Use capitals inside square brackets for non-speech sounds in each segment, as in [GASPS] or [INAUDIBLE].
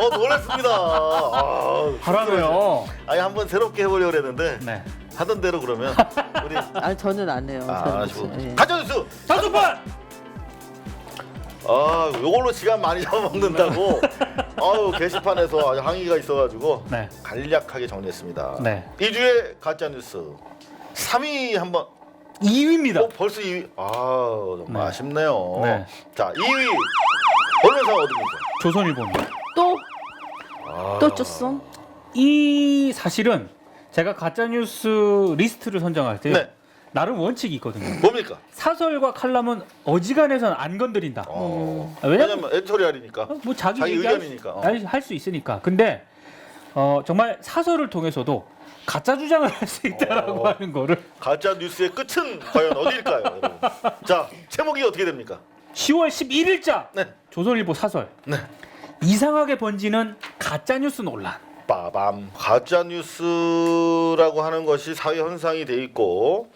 어 놀랐습니다. 아, 하라며요. 아니 한번 새롭게 해보려고 했는데 네. 하던 대로 그러면 우리 [LAUGHS] 아 저는 안 해요. 아 저는 좋 예. 다섯 번. 아 요걸로 시간 많이 잡아먹는다고. [LAUGHS] 아유 게시판에서 아주 항의가 있어가지고 네. 간략하게 정리했습니다. 네. 이 주에 가짜 뉴스 3위 한번. 2위입니다. 어 벌써 2위. 아 정말 네. 아쉽네요. 네. 자 2위 언론사 어디입니까? 조선일보입니다. 또? 아. 또 쪘어? 이 사실은 제가 가짜 뉴스 리스트를 선정할 때 네. 나름 원칙이 있거든요. 뭡니까? 사설과 칼럼은 어지간해선 안 건드린다. 어. 아, 왜냐면 왜냐면 에디토리얼이니까. 어, 뭐 자기, 자기 얘기할 의견이니까. 어. 할수 있으니까. 근데 어, 정말 사설을 통해서도 가짜 주장을 할 수 있다라고 어. 하는 거를 가짜 뉴스의 끝은 과연 어디일까요? 여러분? [LAUGHS] 자 제목이 어떻게 됩니까? 10월 11일자 네. 조선일보 사설 네. 이상하게 번지는 가짜 뉴스 논란. 빠밤 가짜 뉴스라고 하는 것이 사회 현상이 돼 있고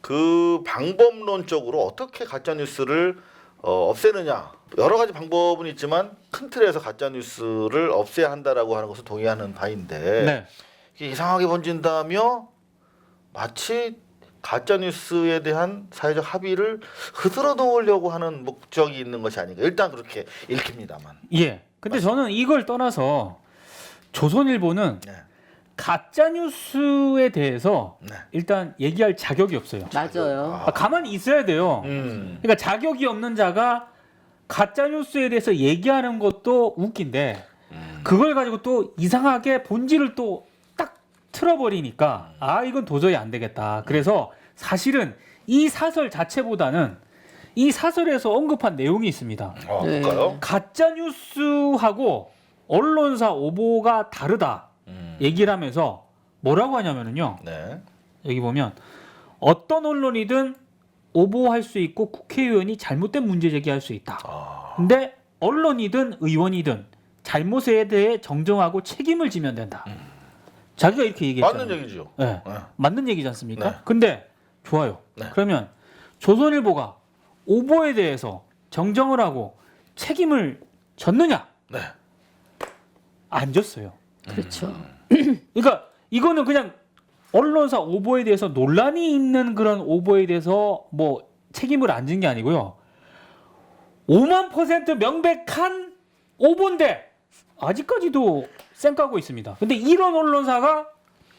그 방법론적으로 어떻게 가짜 뉴스를 어, 없애느냐 여러 가지 방법은 있지만 큰 틀에서 가짜 뉴스를 없애야 한다라고 하는 것을 동의하는 바인데 네. 이게 이상하게 번진다며 마치 가짜 뉴스에 대한 사회적 합의를 흐드러 놓으려고 하는 목적이 있는 것이 아닌가 일단 그렇게 읽힙니다만 예. 근데 저는 이걸 떠나서 조선일보는 네. 가짜 뉴스에 대해서 네. 일단 얘기할 자격이 없어요. 맞아요. 아, 가만히 있어야 돼요. 음. 그러니까 자격이 없는 자가 가짜 뉴스에 대해서 얘기하는 것도 웃긴데 음. 그걸 가지고 또 이상하게 본질을 또 딱 틀어버리니까 아 이건 도저히 안 되겠다. 그래서 사실은 이 사설 자체보다는 이 사설에서 언급한 내용이 있습니다. 어, 네. 볼까요? 가짜 뉴스하고 언론사 오보가 다르다 음. 얘기를 하면서 뭐라고 하냐면은요. 네. 여기 보면 어떤 언론이든 오보할 수 있고 국회의원이 잘못된 문제 제기할 수 있다. 아. 근데 언론이든 의원이든 잘못에 대해 정정하고 책임을 지면 된다. 자기가 이렇게 얘기했잖아요. 맞는 얘기죠. 네. 네. 맞는 얘기지 않습니까? 네. 근데 좋아요. 네. 그러면 조선일보가 오보에 대해서 정정을 하고 책임을 졌느냐? 네. 안 졌어요. 그렇죠. [CLEARS THROAT] 그러니까 이거는 그냥 언론사 오보에 대해서 논란이 있는 그런 오보에 대해서 뭐 책임을 안 진 게 아니고요. 5만 퍼센트 명백한 오보인데 아직까지도 쌩까고 있습니다. 근데 이런 언론사가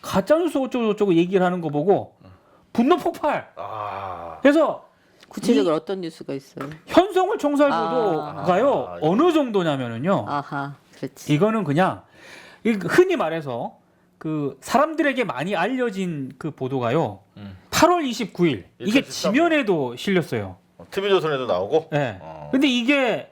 가짜뉴스 어쩌고저쩌고 얘기를 하는 거 보고 분노 폭발. 아. 그래서 구체적으로 어떤 뉴스가 있어요? 현성을 총살 아. 보도가요 아, 어느 정도냐면은요. 아하, 그렇지. 이거는 그냥 이 흔히 말해서 그 사람들에게 많이 알려진 그 보도가요. 음. 8월 29일 이게 2013 지면에도 실렸어요. TV조선에도 나오고. 예. 어. 근데 이게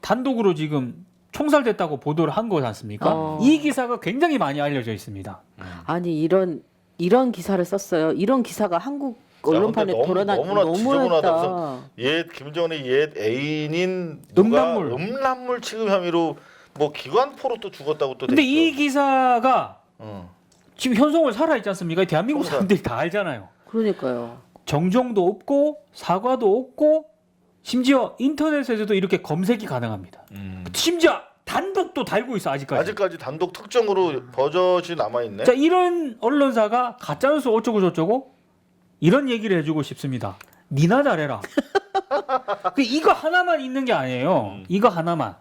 단독으로 지금 총살됐다고 보도를 한 거지 않습니까? 어. 이 기사가 굉장히 많이 알려져 있습니다. 아니 이런 이런 기사를 썼어요. 이런 기사가 한국 언론판에 근데 너무- 돌아다니 너무나. 지저분하다. 옛 김정은의 옛 애인인 누가 음란물. 음란물 취급 혐의로 뭐 기관포로 또 죽었다고 또. 근데 돼 이. 기사가 어. 지금 현송을 살아 있지 않습니까? 대한민국. 사람들이 다 알잖아요. 그러니까요. 정정도 없고 사과도 없고 심지어 인터넷에서도 이렇게 검색이 가능합니다. 음. 심지어 단독도 달고 있어 아직까지. 아직까지 단독 특정으로 버젓이 남아 있네. 자 이런 언론사가 가짜뉴스 어쩌고 저쩌고 이런 얘기를 해주고 싶습니다. 니나 잘해라. 그 이거 하나만 있는 게 아니에요. 음. 이거 하나만.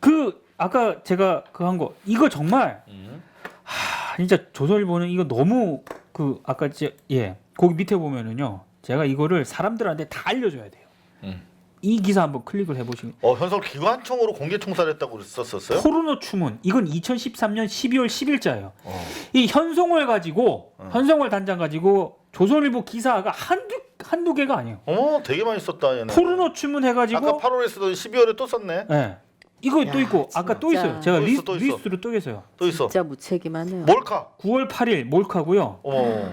그 아까 제가 그 한 거 이거 정말 음. 하, 진짜 조선일보는 이거 너무 그 아까 제, 예 거기 밑에 보면은요 제가 이거를 사람들한테 다 알려줘야 돼요. 음. 이 기사 한번 클릭을 해보시면 어 현성 기관총으로 공개 총살했다고 썼었어요? 포르노 추문 이건 2013년 12월 10일자예요. 어. 이 현송월 가지고 어. 현송월 단장 가지고 조선일보 기사가 한두 한두 개가 아니에요. 어 되게 많이 썼다 얘는. 포르노 추문 해가지고 아까 8월에 쓰던 12월에 또 썼네. 예 이거 야, 또 있고 아까 또 진짜. 있어요. 제가 또 있어, 리스, 또 있어. 리스트 로 또 있어요. 또 있어. 진짜 무책임하네요. 몰카. 9월 8일 몰카고요. 어머. 뭐?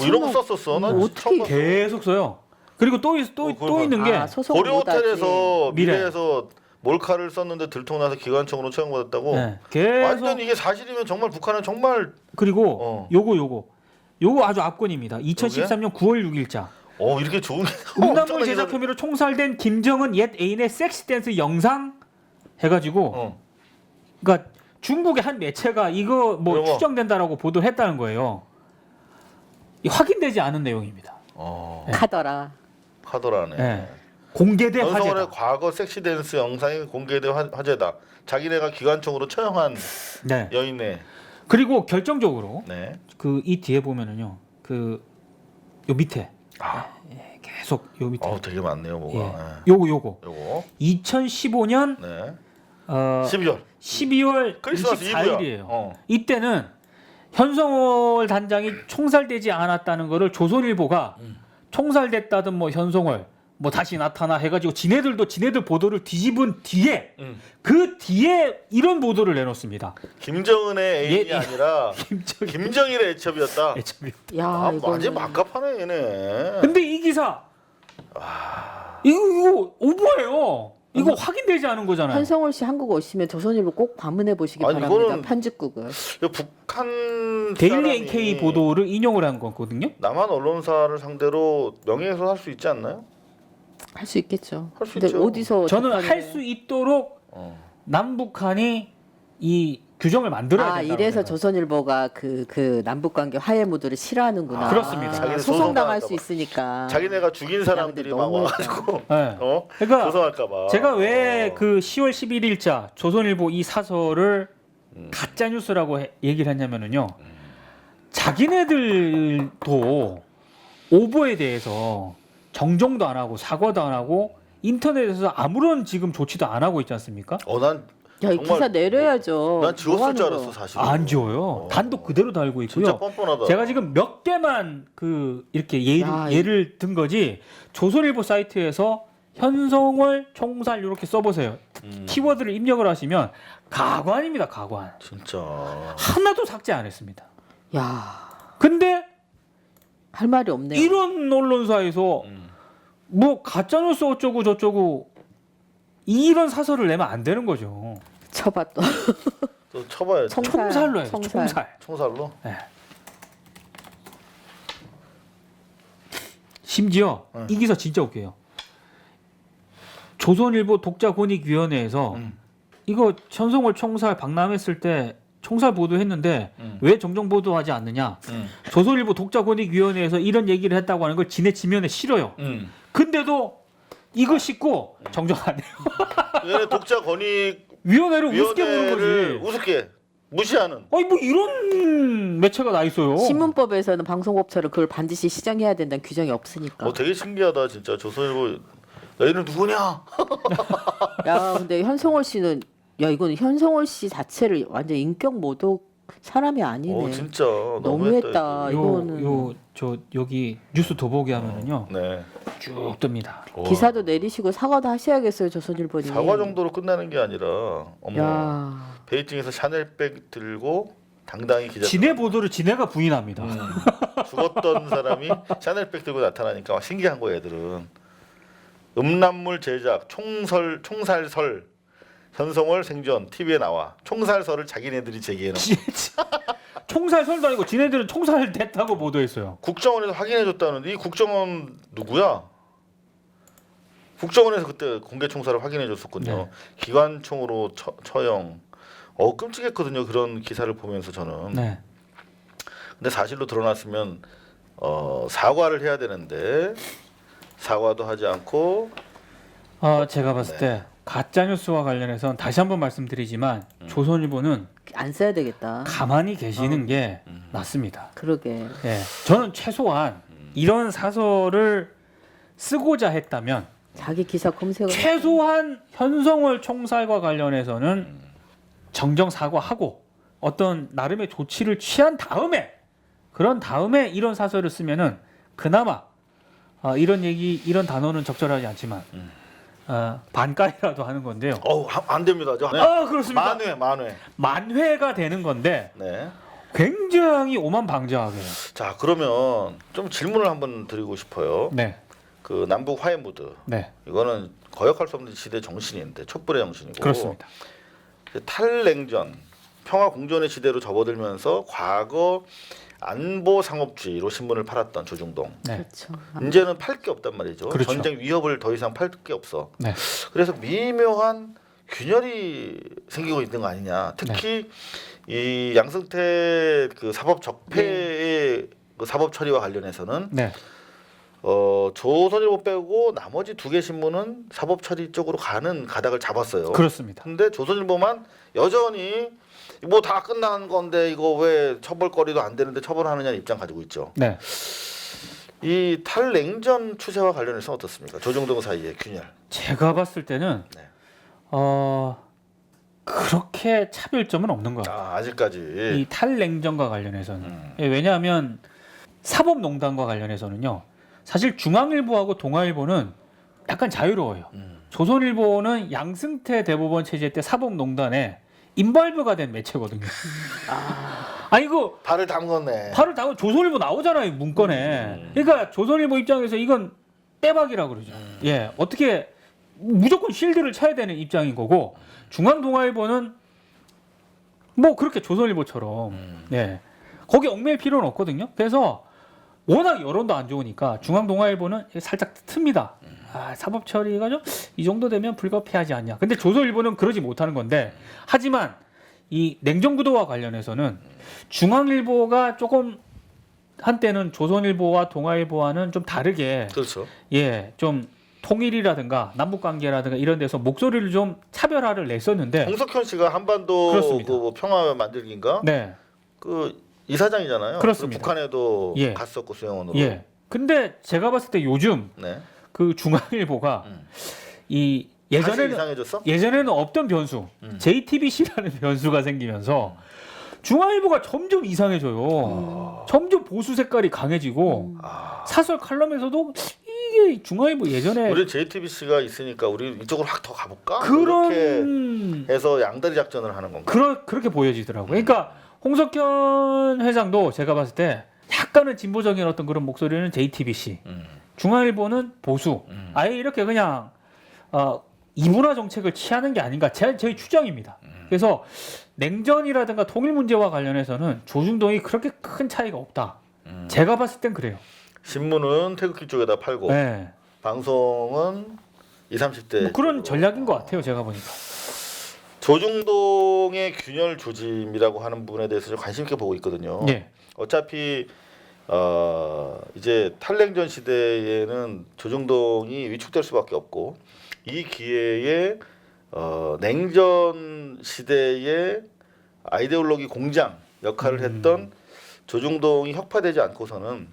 이런 거 썼었어. 난 뭐 어떻게 봤어. 계속 써요. 그리고 또 있, 또, 어, 그걸 또 봐. 있는 게 아, 고려 못 하지. 호텔에서 미래. 미래에서 몰카를 썼는데 들통나서 기관총으로 처형받았다고. 예, 계속 완전 이게 사실이면 정말 북한은 정말 그리고 어. 요거 요거 요거 아주 압권입니다. 2013년 9월 6일자 어 이렇게 좋은 게 음란물 제작 잘- 혐의로 총살된 김정은 옛 애인의 섹시 댄스 영상 해가지고 어. 그러니까 중국의 한 매체가 이거 뭐 요거. 추정된다라고 보도를 했다는 거예요. 이 확인되지 않은 내용입니다. 어, 카더라. 하더라네. 네. 공개된 화제다. 과거 섹시 댄스 영상이 공개된 화- 화제다. 자기네가 기관총으로 처형한 네. 여인네. 그리고 결정적으로 네. 그 이 뒤에 보면은요. 그 요 밑에 아, 계속 요 밑에 어, 되게 많네요, 뭐가. 예. 네. 요거 요거 요거. 2015년 네. 어 12월. 12월 크리스마스 24일이에요. 이브야. 어. 이때는 현성월 단장이 총살되지 않았다는 거를 조선일보가 음. 총살됐다든 뭐 현성월 뭐 다시 나타나 해가지고 지네들도 지네들 보도를 뒤집은 뒤에 음. 그 뒤에 이런 보도를 내놓습니다. 김정은의 애인이 예, 예. 아니라 [LAUGHS] 김정일 김정일의 애첩이었다. 애첩이. 야, 아, 완전 이거는 막갑하네 얘네. 근데 이 기사 이거 이거 오보예요. 이거 확인되지 않은 거잖아요. 한성월 씨 한국 오시면 조선일보 꼭 방문해 보시기 아니, 바랍니다. 이거는- 편집국을. 이거 북한 데일리 사람이 NK 보도를 인용을 한 거거든요. 남한 언론사를 상대로 명예훼손 할수 있지 않나요? 할 수 있겠죠. 할수 근데 있죠. 어디서 저는 할 수 있도록 어. 남북한이 이 규정을 만들어야 아 된다. 이래서 조선일보가 그 그 남북 관계 화해 모드를 싫어하는,구나 아, 그렇습니다. 자기네 소송 당할 수 있으니까. 자기네가 죽인 사람들이 야, 막 근데 와가지고 네. 어 그러니까 고소할까봐. 제가 왜 어. 그 10월 11일자 조선일보 이 사설을 음. 가짜 뉴스라고 해- 얘기를 했냐면은요. 자기네들도 오보에 대해서 정정도 안 하고 사과도 안 하고 인터넷에서 아무런 지금 조치도 안 하고 있지 않습니까? 어 난 야, 이 정말 기사 내려야죠. 난 지웠을 뭐줄 알았어 거. 사실. 안 지워요. 어. 단독 그대로 달고 진짜 있고요. 뻔뻔하다. 제가 지금 몇 개만 그 이렇게 예를, 야, 이- 예를 든 거지 조선일보 사이트에서 현성월 총살 이렇게 써보세요. 음, 키워드를 입력을 하시면 가관입니다. 가관. 진짜 하나도 삭제 안 했습니다. 야, 근데 할 말이 없네요. 이런 언론사에서 음. 뭐 가짜뉴스 어쩌고 저쩌고 이런 사설을 내면 안 되는 거죠. 쳐봐 또. 또 쳐봐야지. 총- 총살로 해요. 총살. 총살. 총살로. 심지어 네. 이 기사 진짜 웃겨요. 조선일보 독자권익위원회에서 음. 이거 현성월 총살 박람했을 때 총살 보도했는데 음. 왜 정정 보도하지 않느냐? 음. 조선일보 독자권익위원회에서 이런 얘기를 했다고 하는 걸 지네 지면에 실어요. 음. 근데도 이거 싣고 정정 안 해요. 얘네 독자 권익 위원회를 우습게 보는 위원회를 거지. 우습게 무시하는. 아니 뭐 이런 매체가 나 있어요. 신문법에서는 방송업체를 그걸 반드시 시정해야 된다는 규정이 없으니까. 어 되게 신기하다 진짜 조선일보. 너희는 누구냐? [LAUGHS] 야, 근데 현성월 씨는 야 이건 현성월 씨 자체를 완전 인격 모독 사람이 아니네. 어 진짜 너무했다. 너무했다. 이거. 이거는- 요 저 여기 뉴스 더보기 하면은요 네. 쭉 뜹니다. 어. 기사도 내리시고 사과도 하셔야겠어요 조선일보님. 사과 정도로 끝나는 게 아니라 어머 야, 베이징에서 샤넬백 들고 당당히 기자 진해 보도를 진해가 부인합니다. 음, 죽었던 사람이 샤넬백 들고 나타나니까 막 신기한 거야 애들은 음란물 제작 총설 총살설 현성월 생존 TV에 나와 총살설을 자기네들이 제기해 놓은 [LAUGHS] 총살 설도 아니고 지네들은 총살 됐다고 보도했어요. 국정원에서 확인해 줬다는데 이 국정원 누구야? 국정원에서 그때 공개 총살을 확인해 줬었군요. 네. 기관총으로 처, 처형. 어 끔찍했거든요. 그런 기사를 보면서 저는. 네. 근데 사실로 드러났으면 어, 사과를 해야 되는데 사과도 하지 않고 어, 제가 봤을 네. 때 가짜 뉴스와 관련해서는 다시 한번 말씀드리지만 음. 조선일보는 안 써야 되겠다. 가만히 계시는 게 음. 낫습니다. 그러게. 예. 저는 최소한 이런 사설을 쓰고자 했다면 자기 기사 검색을 최소한 현성월 총살과 관련해서는 정정 사과하고 어떤 나름의 조치를 취한 다음에 그런 다음에 이런 사설을 쓰면은 그나마 어, 이런 얘기 이런 단어는 적절하지 않지만 음. 어, 반가이라도 하는 건데요. 어우 하- 안 됩니다. 저 네. 아 그렇습니다. 만회 만회. 만회가 되는 건데 네. 굉장히 오만방자하게. 자 그러면 좀 질문을 한번 드리고 싶어요. 네, 그 남북 화해 무드 네, 이거는 거역할 수 없는 시대 정신인데 촛불의 정신이고 그렇습니다. 탈냉전 평화 공존의 시대로 접어들면서 과거 안보 상업주의로 신문을 팔았던 조중동 네, 그렇죠. 이제는 팔 게 없단 말이죠. 그렇죠. 전쟁 위협을 더 이상 팔 게 없어. 네, 그래서 미묘한 균열이 생기고 있는 거 아니냐. 특히 이 양승태 그 사법 적폐의 그 사법 처리와 관련해서는 네. 어 조선일보 빼고 나머지 두 개 신문은 사법 처리 쪽으로 가는 가닥을 잡았어요. 그렇습니다. 근데 조선일보만 여전히 뭐 다 끝난 건데 이거 왜 처벌거리도 안 되는데 처벌하느냐 입장 가지고 있죠. 네. 이 탈냉전 추세와 관련해서 어떻습니까? 조정동 사이의 균열. 제가 봤을 때는 네. 어 그렇게 차별점은 없는 것 같아요. 아, 아직까지. 이 탈냉전과 관련해서는 음. 예, 왜냐하면 사법농단과 관련해서는요 사실 중앙일보하고 동아일보는 약간 자유로워요 음. 조선일보는 양승태 대법원 체제 때 사법농단에 인발부가 된 매체거든요 아 이거 발을 담궜네. 바로 다 조선일보 나오잖아요 문건에 그러니까 조선일보 입장에서 이건 빼박이라 그러죠 예 어떻게 무조건 실드를 쳐야 되는 입장인 거고 중앙동아일보는 뭐 그렇게 조선일보처럼 음. 네. 거기 얽매일 필요는 없거든요. 그래서 워낙 여론도 안 좋으니까 중앙동아일보는 살짝 틉니다. 아, 사법 처리가 좀 이 정도 되면 불가피하지 않냐. 근데 조선일보는 그러지 못하는 건데 하지만 이 냉정구도와 관련해서는 중앙일보가 조금 한때는 조선일보와 동아일보와는 좀 다르게 그렇죠. 예, 좀 통일이라든가 남북 관계라든가 이런 데서 목소리를 좀 차별화를 냈었는데 홍석현 씨가 한반도 네. 그렇습니다. 그 평화 만들기인가? 네. 그 이사장이잖아요. 그렇습니다. 북한에도 예. 갔었고 수영원으로. 예. 근데 제가 봤을 때 요즘 네. 그 중앙일보가 음. 이 예전에 예전에는 이상해졌어? 예전에는 없던 변수 음. JTBC라는 변수가 생기면서 중앙일보가 점점 이상해져요. 점점 보수 색깔이 강해지고 아. 사설 칼럼에서도 이게 중앙일보 예전에 우리 JTBC가 있으니까 우리 이쪽으로 확 더 가볼까? 이렇게 그런 해서 양다리 작전을 하는 건가? 그러, 그렇게 보여지더라고요. 그러니까 홍석현 회장도 제가 봤을 때 약간은 진보적인 어떤 그런 목소리는 JTBC, 음. 중앙일보는 보수. 음. 아예 이렇게 그냥 어, 이문화 정책을 취하는 게 아닌가 제, 제 추정입니다. 음. 그래서 냉전이라든가 통일 문제와 관련해서는 조중동이 그렇게 큰 차이가 없다. 음. 제가 봤을 땐 그래요. 신문은 태극기 쪽에다 팔고 네. 방송은 20, 30대 뭐 그런 전략인 것 같아요. 제가 보니까. 조중동의 균열 조짐이라고 하는 부분에 대해서 좀 관심 있게 보고 있거든요. 예. 어차피 어 이제 탈냉전 시대에는 조중동이 위축될 수밖에 없고 이 기회에 어 냉전 시대의 아이데올로기 공장 역할을 음. 했던 조중동이 혁파되지 않고서는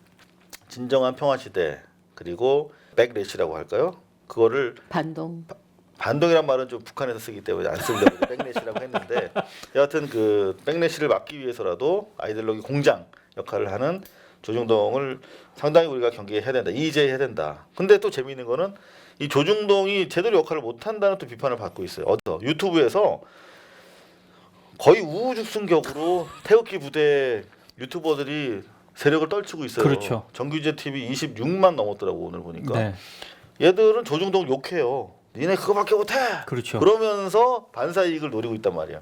진정한 평화 시대 그리고 백래시라고 할까요? 그거를 반동. 반동이란 말은 좀 북한에서 쓰기 때문에 안 쓰려고 백래시라고 했는데 여하튼 그 백래시를 막기 위해서라도 아이들로기 공장 역할을 하는 조중동을 상당히 우리가 경계해야 된다 이의제해야 된다 근데 또 재미있는 거는 이 조중동이 제대로 역할을 못 한다는 또 비판을 받고 있어요 어디서 유튜브에서 거의 우후죽순격으로 태극기 부대 유튜버들이 세력을 떨치고 있어요 그렇죠. 정규제 TV 26만 넘었더라고 오늘 보니까 네. 얘들은 조중동 욕해요. 니네 그거밖에 못해. 그렇죠. 그러면서 반사 이익을 노리고 있단 말이야.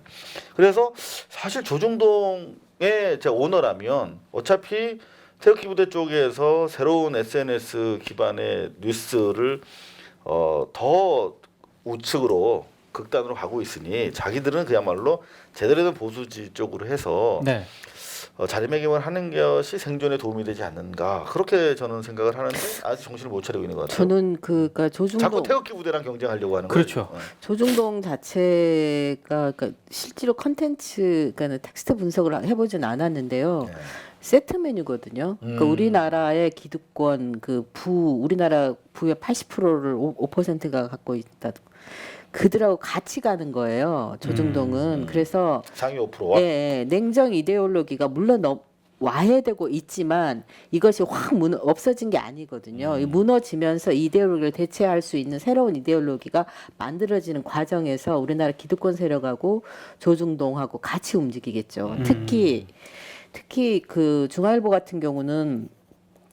그래서 사실 조중동의 제 오너라면 어차피 태극기 부대 쪽에서 새로운 SNS 기반의 뉴스를 어, 더 우측으로 극단으로 가고 있으니 자기들은 그야말로 제대로 된 보수지 쪽으로 해서 네. 어, 자리매김을 하는 것이 생존에 도움이 되지 않는가 그렇게 저는 생각을 하는데 아직 정신을 못 차리고 있는 것 같아요. 저는 그 그러니까 자꾸 조중동 태극기 부대랑 경쟁하려고 하는 그렇죠. 거예요. 어. 조중동 자체가 그러니까 실제로 컨텐츠 그러니까 텍스트 분석을 해보진 않았는데요. 네. 세트 메뉴거든요. 그러니까 음. 우리나라의 기득권 그 부 우리나라 부의 80%를 5%가 갖고 있다. 그들하고 같이 가는 거예요. 조중동은 음. 그래서 상위 5%와 예, 예, 냉정 이데올로기가 물론 너, 와해되고 있지만 이것이 확 무너, 없어진 게 아니거든요. 이 음. 무너지면서 이데올로기를 대체할 수 있는 새로운 이데올로기가 만들어지는 과정에서 우리나라 기득권 세력하고 조중동하고 같이 움직이겠죠. 음. 특히 특히 그 중앙일보 같은 경우는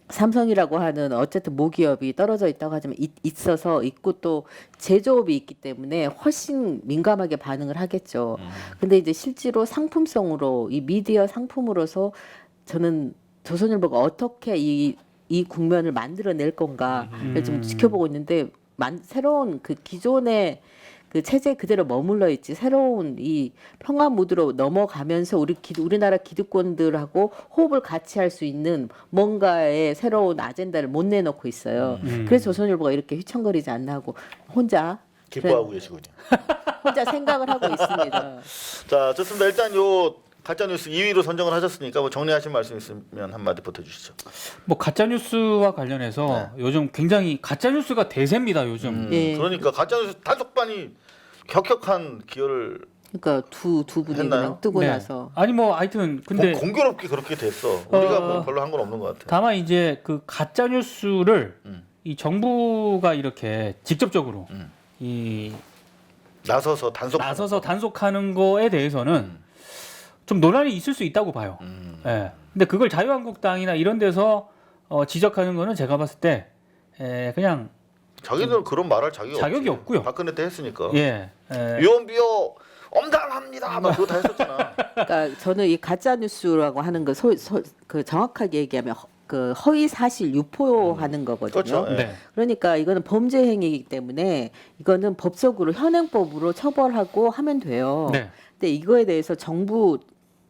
삼성이라고 하는 어쨌든 모기업이 떨어져 있다고 하지만 있, 있어서 있고 또 제조업이 있기 때문에 훨씬 민감하게 반응을 하겠죠. 근데 이제 실제로 상품성으로 이 미디어 상품으로서 저는 조선일보가 어떻게 이, 이 국면을 만들어낼 건가를 좀 음. 지켜보고 있는데 만, 새로운 그 기존의 그 체제 그대로 머물러 있지 새로운 이 평화 무드로 넘어가면서 우리 기, 우리나라 기득권들하고 호흡을 같이 할 수 있는 뭔가의 새로운 아젠다를 못 내놓고 있어요. 음. 그래서 조선일보가 이렇게 휘청거리지 않나 하고 혼자 기뻐하고 계시군요. [LAUGHS] 혼자 생각을 하고 있습니다. [LAUGHS] 자, 좋습니다. 일단 요 가짜 뉴스 2위로 선정을 하셨으니까 뭐 정리하신 말씀 있으면 한마디 보태 주시죠. 뭐 가짜 뉴스와 관련해서 요즘 굉장히 가짜 뉴스가 대세입니다. 요즘. 음, 예. 그러니까 가짜 뉴스 단속반이 격격한 기여를 그러니까 두 두 분이 했나요? 그냥 뜨고 네. 나서 아니 뭐 하여튼 근데 공, 교롭게 그렇게 됐어. 우리가 어, 뭐 별로 한 건 없는 것 같아. 다만 이제 그 가짜 뉴스를 음. 이 정부가 이렇게 직접적으로 음. 이 나서서 단속 나서서 단속하는 거에 대해서는 음. 좀 논란이 있을 수 있다고 봐요. 음. 예. 근데 그걸 자유한국당이나 이런 데서 어, 지적하는 거는 제가 봤을 때 에, 그냥 자기들은 그런 말할 자격이 자격이 없지. 없고요. 박근혜 때 했으니까. 예. 에, 위원비어 엄단합니다. 막 그거 다 했었잖아. [LAUGHS] 그러니까 저는 이 가짜 뉴스라고 하는 거 소, 소, 그 정확하게 얘기하면 허, 그 허위 사실 유포하는 거거든요. 그렇죠. 예. 네. 그러니까 이거는 범죄 행위이기 때문에 이거는 법적으로 현행법으로 처벌하고 하면 돼요. 네. 근데 이거에 대해서 정부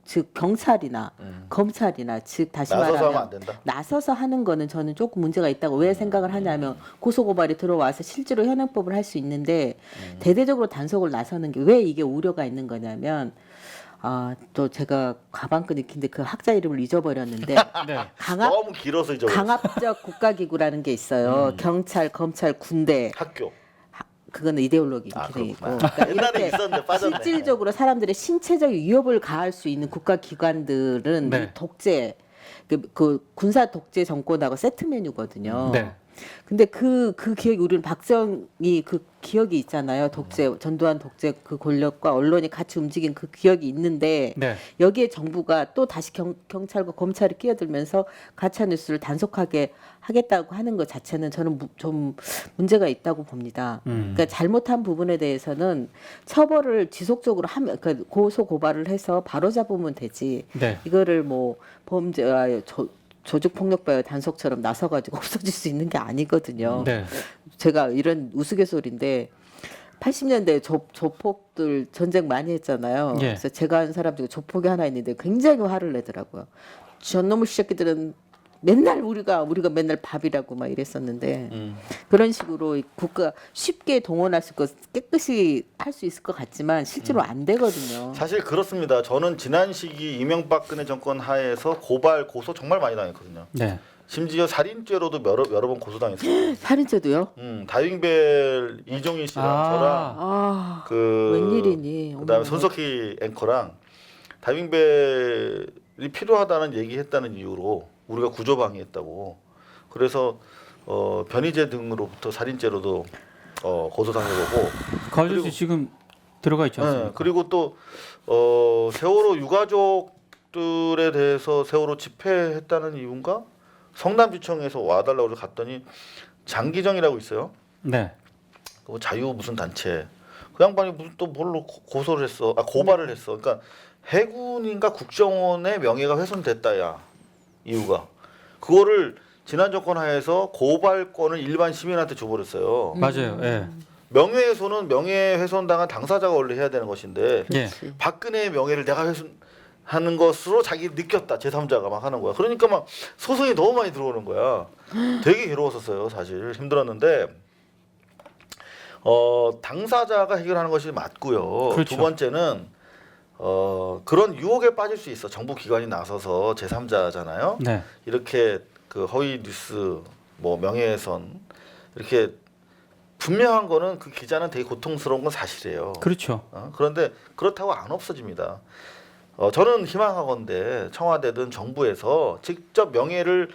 즉 경찰이나 음. 검찰이나 즉 다시 나서서 하면 말하면 안 된다. 나서서 하는 거는 저는 조금 문제가 있다고 왜 생각을 하냐면 고소고발이 들어와서 실제로 현행법을 할 수 있는데 음. 대대적으로 단속을 나서는 게 왜 이게 우려가 있는 거냐면 아 또 제가 가방끈 익힌데 그 학자 이름을 잊어버렸는데 [LAUGHS] 네. 강압 너무 길어서 잊어버렸어. 강압적 국가기구라는 게 있어요. 음. 경찰, 검찰, 군대 학교. 그거는 이데올로기 아, 기능이고. 그러니까 [LAUGHS] 옛날에 있었는데 빠졌네. 실질적으로 사람들의 신체적 위협을 가할 수 있는 국가 기관들은 네. 이 독재 그, 그 군사 독재 정권하고 세트 메뉴거든요. 네. 근데 그 그 기억이 우리는 박정희 그 기억이 있잖아요. 독재 전두환 독재 그 권력과 언론이 같이 움직인 그 기억이 있는데 네. 여기에 정부가 또 다시 경, 경찰과 검찰이 끼어들면서 가짜 뉴스를 단속하게 하겠다고 하는 것 자체는 저는 무, 좀 문제가 있다고 봅니다. 음. 그러니까 잘못한 부분에 대해서는 처벌을 지속적으로 하면 그러니까 고소 고발을 해서 바로 잡으면 되지. 네. 이거를 뭐 범죄 아, 조, 조직 폭력배 단속처럼 나서가지고 [LAUGHS] 없어질 수 있는 게 아니거든요. 네. 제가 이런 우스갯소리인데 80년대 조, 조폭들 전쟁 많이 했잖아요. 예. 그래서 제가 아는 사람 중에 조폭이 하나 있는데 굉장히 화를 내더라고요. 저놈의 새끼들은 맨날 우리가 우리가 맨날 밥이라고 막 이랬었는데 음. 그런 식으로 이 국가 쉽게 동원할 수 있고 깨끗이 할 수 있을 것 같지만 실제로 안 되거든요. 사실 그렇습니다. 저는 지난 시기 이명박근혜 정권 하에서 고발 고소 정말 많이 당했거든요. 네. 심지어 살인죄로도 여러 여러 번 고소당했어요. [GASPS] 살인죄도요? 음, 다윙벨 이종희 씨랑 아. 저랑 아 그 웬일이니? 그다음에 어머. 손석희 앵커랑 다윙벨이 필요하다는 얘기했다는 이유로 우리가 구조 방해했다고. 그래서 어, 변희재 등으로부터 살인죄로도 어, 고소당해보고 그 그리고- 아저씨 지금 들어가 있지 네, 않습니까? 그리고 또 어, 세월호 유가족들에 대해서 세월호 집회했다는 이유인가 성남지청에서 와달라고 갔더니 장기정이라고 있어요. 네. 그 자유 무슨 단체 그 양반이 무슨 또 뭘로 고- 고소를 했어 아 고발을 했어 그러니까 해군인가 국정원의 명예가 훼손됐다야 이유가 그거를 지난 정권 하에서 고발권을 일반 시민한테 줘버렸어요 맞아요. 예. 명예훼손은 명예훼손 당한 당사자가 원래 해야 되는 것인데 예. 박근혜의 명예를 내가 훼손하는 것으로 자기 느꼈다 제3자가 막 하는 거야 그러니까 막 소송이 너무 많이 들어오는 거야 [GASPS] 되게 괴로웠었어요 사실 힘들었는데 어 당사자가 해결하는 것이 맞고요 그렇죠. 두 번째는 어 그런 유혹에 빠질 수 있어 정부 기관이 나서서 제3자잖아요 네. 이렇게 그 허위 뉴스 뭐 명예훼손 이렇게 분명한 거는 그 기자는 되게 고통스러운 건 사실이에요. 그렇죠. 어? 그런데 그렇다고 안 없어집니다. 어, 저는 희망하건대 청와대든 정부에서 직접 명예를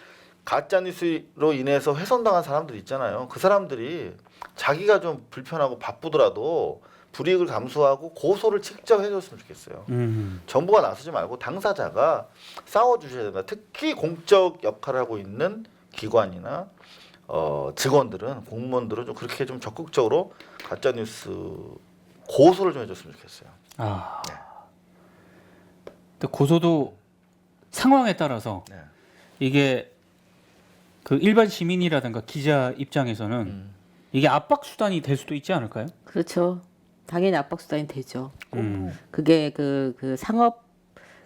가짜 뉴스로 인해서 훼손당한 사람들 있잖아요. 그 사람들이 자기가 좀 불편하고 바쁘더라도 불이익을 감수하고 고소를 직접 해줬으면 좋겠어요. 음. 정부가 나서지 말고 당사자가 싸워주셔야 된다. 특히 공적 역할을 하고 있는 기관이나 어, 직원들은 공무원들은 좀 그렇게 좀 적극적으로 가짜 뉴스 고소를 좀 해줬으면 좋겠어요. 아. 근데 고소도 상황에 따라서 네. 이게 그 일반 시민이라든가 기자 입장에서는 음. 이게 압박 수단이 될 수도 있지 않을까요? 그렇죠. 당연히 압박 수단이 되죠. 음. 그게 그, 그 상업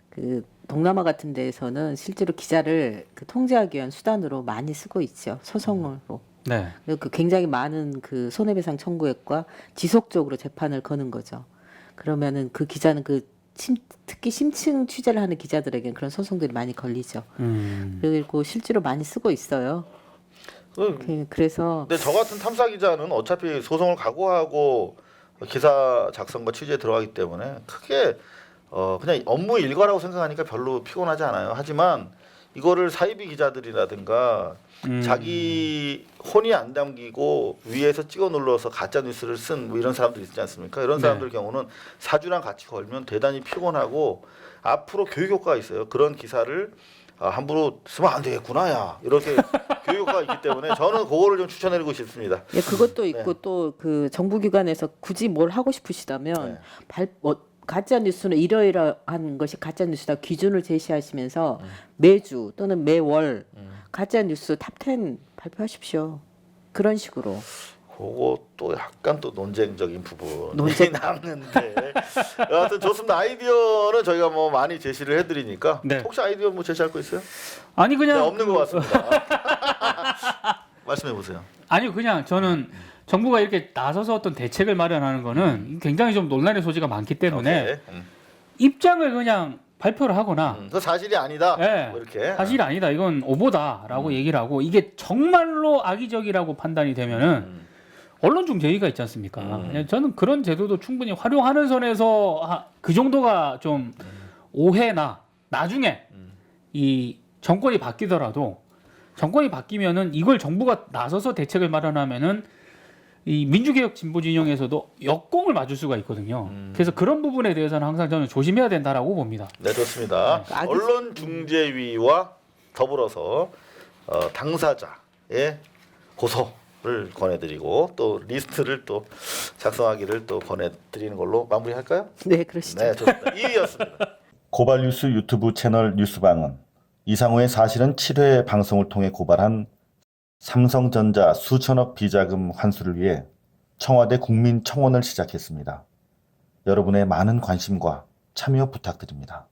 그 동남아 같은 데에서는 실제로 기자를 그 통제하기 위한 수단으로 많이 쓰고 있죠. 소송으로. 네. 그리고 그 굉장히 많은 그 손해배상 청구액과 지속적으로 재판을 거는 거죠. 그러면은 그 기자는 그 심, 특히 심층 취재를 하는 기자들에게는 그런 소송들이 많이 걸리죠. 음. 그리고 실제로 많이 쓰고 있어요. 그- 그- 그래서 근데 저 같은 탐사 기자는 어차피 소송을 각오하고 기사 작성과 취재에 들어가기 때문에 크게 어 그냥 업무 일과라고 생각하니까 별로 피곤하지 않아요. 하지만 이거를 사이비 기자들이라든가 음. 자기 혼이 안 담기고 위에서 찍어 눌러서 가짜 뉴스를 쓴 뭐 이런 사람들 있지 않습니까? 이런 네. 사람들 경우는 사주랑 같이 걸면 대단히 피곤하고 앞으로 교육 효과가 있어요. 그런 기사를 아, 함부로 쓰면 안 되겠구나 야 이렇게 [LAUGHS] 교육 효과가 있기 때문에 저는 그거를 좀 추천해드리고 싶습니다. 예, 그것도 있고 또 그 정부기관에서 굳이 뭘 하고 싶으시다면 네. 발 어, 가짜 뉴스는 이러이러한 것이 가짜 뉴스다 기준을 제시하시면서 음. 매주 또는 매월 가짜 뉴스 탑10 발표하십시오. 그런 식으로. 그거 또 약간 또 논쟁적인 부분이 논쟁. [LAUGHS] 남는데 여하튼 좋습니다. 아이디어는 저희가 뭐 많이 제시를 해드리니까 네. 혹시 아이디어 뭐 제시할 거 있어요? 아니 네, 그냥 없는 것 같습니다. [LAUGHS] [LAUGHS] 말씀해 보세요. 아니요, 그냥 저는 정부가 이렇게 나서서 어떤 대책을 마련하는 거는 굉장히 좀 논란의 소지가 많기 때문에 오케이. 음. 입장을 그냥 발표를 하거나 음, 그 사실이 아니다. 네. 뭐 이렇게 사실 아니다, 이건 오보다라고 음. 얘기를 하고 이게 정말로 악의적이라고 판단이 되면은 음. 언론중 제의가 있지 않습니까? 음. 예, 저는 그런 제도도 충분히 활용하는 선에서 하- 그 정도가 좀 오해나 나중에 음. 이 정권이 바뀌더라도 정권이 바뀌면은 이걸 정부가 나서서 대책을 마련하면은 이 민주개혁 진보 진영에서도 역공을 맞을 수가 있거든요. 음. 그래서 그런 부분에 대해서는 항상 저는 조심해야 된다라고 봅니다. 네 좋습니다. 네. 언론 중재위와 더불어서 어, 당사자의 고소 를 권해드리고 또 리스트를 또 작성하기를 또 권해드리는 걸로 마무리할까요? 네, 그러시죠. 네 좋습니다. [LAUGHS] 2위였습니다. 고발뉴스 유튜브 채널 뉴스방은 이상호의 사실은 7회 방송을 통해 고발한 삼성전자 수천억 비자금 환수를 위해 청와대 국민청원을 시작했습니다. 여러분의 많은 관심과 참여 부탁드립니다.